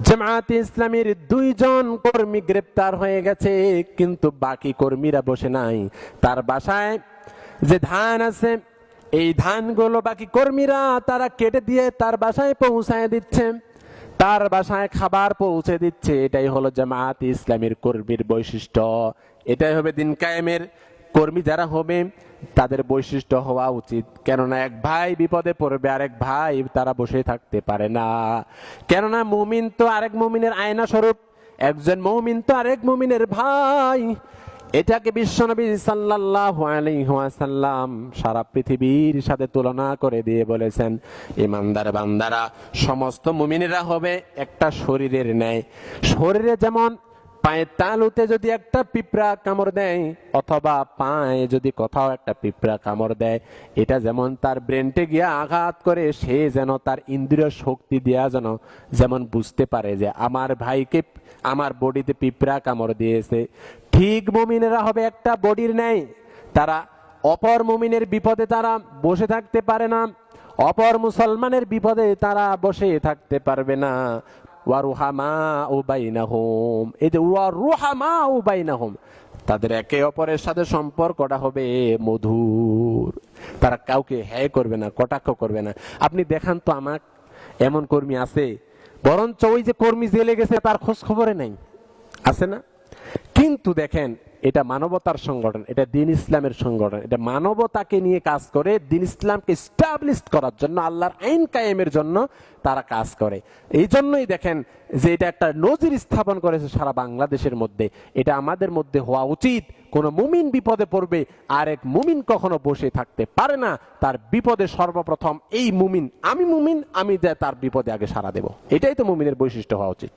জামায়াতে ইসলামের দুইজন কর্মী গ্রেপ্তার হয়ে গেছে, কিন্তু বাকি কর্মীরা বসে নাই। তার বাসায় যে ধান আছে, এই ধানগুলো বাকি কর্মীরা তারা কেটে দিয়ে তার বাসায় পৌঁছায় দিচ্ছে। তার বাসায় খাবার পৌঁছে দিচ্ছে। এটাই হলো জামায়াত ইসলামের কর্মীর বৈশিষ্ট্য। এটাই হবে দিন কায়েমের কর্মী যারা হবে, তাদের বৈশিষ্ট্য হওয়া উচিত। কেননা এক ভাই বিপদে পড়বে, আরেক ভাই তারা বসে থাকতে পারে না। কেননা মুমিন তো আরেক মুমিনের আয়না স্বরূপ একজন মুমিন তো আরেক মুমিনের ভাই। এটাকে বিশ্বনবী সাল্লাল্লাহু আলাইহি ওয়াসাল্লাম সারা পৃথিবীর সাথে তুলনা করে দিয়ে বলেছেন, ইমানদার বান্দারা, সমস্ত মুমিনেরা হবে একটা শরীরের ন্যায়। শরীরে যেমন পায়ের তালুতে যদি একটা পিঁপড়া কামড় দেয়, অথবা পায়ে যদি কোথাও একটা পিঁপড়া কামড় দেয়, এটা যেমন তার ব্রেনটে গিয়ে আঘাত করে, সে যেন তার ইন্দ্রিয় শক্তি দেওয়া যেন যেমন বুঝতে পারে যে আমার ভাইকে, আমার বডিতে পিঁপড়া কামড় দিয়েছে। ঠিক মুমিনেরা হবে একটা বডির নেয় তারা অপর মুমিনের বিপদে তারা বসে থাকতে পারে না। অপর মুসলমানের বিপদে তারা বসে থাকতে পারবে না। ও বাইনাহুম। এই যে বাইনাহুম, তাদের একে অপরের সাথে সম্পর্কটা হবে মধুর। তারা কাউকে হ্যায় করবে না, কটাক্ষ করবে না। আপনি দেখান তো আমার এমন কর্মী আছে। বরঞ্চ ওই যে কর্মী জেলে গেছে, তার খোঁজ খবরে নাই। আছে না? কিন্তু দেখেন, এটা মানবতার সংগঠন, এটা দিন ইসলামের সংগঠন। এটা মানবতাকে নিয়ে কাজ করে, দিন ইসলামকে স্টাবলিশ করার জন্য, আল্লাহর আইন কায়েমের জন্য তারা কাজ করে। এই জন্যই দেখেন যে এটা একটা নজির স্থাপন করেছে সারা বাংলাদেশের মধ্যে। এটা আমাদের মধ্যে হওয়া উচিত। কোন মুমিন বিপদে পড়বে আর এক মুমিন কখনো বসে থাকতে পারে না। তার বিপদে সর্বপ্রথম, এই মুমিন, আমি মুমিন, আমি তার বিপদে আগে সারা দেব। এটাই তো মুমিনের বৈশিষ্ট্য হওয়া উচিত।